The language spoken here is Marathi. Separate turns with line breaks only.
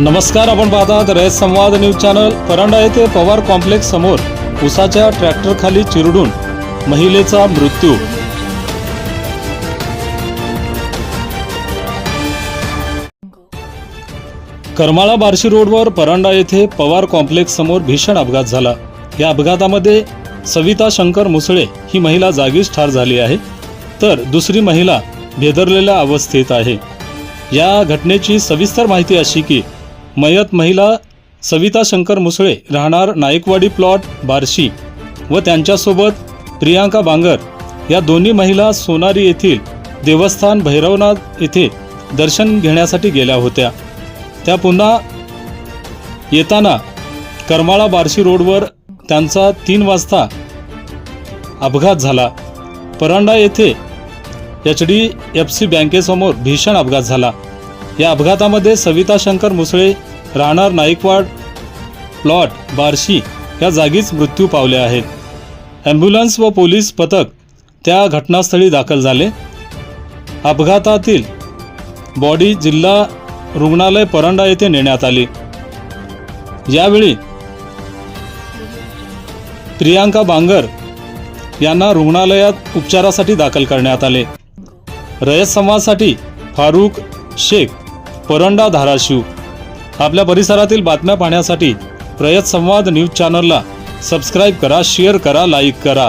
नमस्कार आपण पाहतात रयत संवाद न्यूज चॅनल. परांडा येथे पवार कॉम्प्लेक्स समोर उसाच्या ट्रॅक्टरखाली चिरडून महिलेचा मृत्यू करमाळा बार्शी रोडवर परांडा येथे पवार कॉम्प्लेक्स समोर भीषण अपघात झाला. या अपघातामध्ये सविता शंकर मुसळे ही महिला जागीच ठार झाली आहे. तर दुसरी महिला भेदरलेल्या अवस्थेत आहे. या घटनेची सविस्तर माहिती अशी की मयत महिला सविता शंकर मुसळे राहणार नाईकवाडी प्लॉट बार्शी व त्यांच्यासोबत प्रियांका बांगर या दोन्ही महिला सोनारी येथील देवस्थान भैरवनाथ येथे दर्शन घेण्यासाठी गेल्या होत्या. त्या पुन्हा येताना करमाळा बार्शी रोडवर त्यांचा तीन वाजता अपघात झाला. परांडा येथे एच डी एफ सी बँकेसमोर भीषण अपघात झाला. या अपघातामध्ये सविता शंकर मुसळे राहणार नाईकवाड प्लॉट बार्शी या जागीच मृत्यू पावले आहेत. ॲम्ब्युलन्स व पोलीस पथक त्या घटनास्थळी दाखल झाले. अपघातातील बॉडी जिल्हा रुग्णालय परंडा येथे नेण्यात आली. यावेळी प्रियांका बांगर यांना रुग्णालयात उपचारासाठी दाखल करण्यात आले. रयत संवादसाठी फारुख शेख परंडा धाराशिव. आपल्या परिसरातील बातम्या पाहण्यासाठी रयत संवाद न्यूज चॅनलला सबस्क्राईब करा शेअर करा लाईक करा.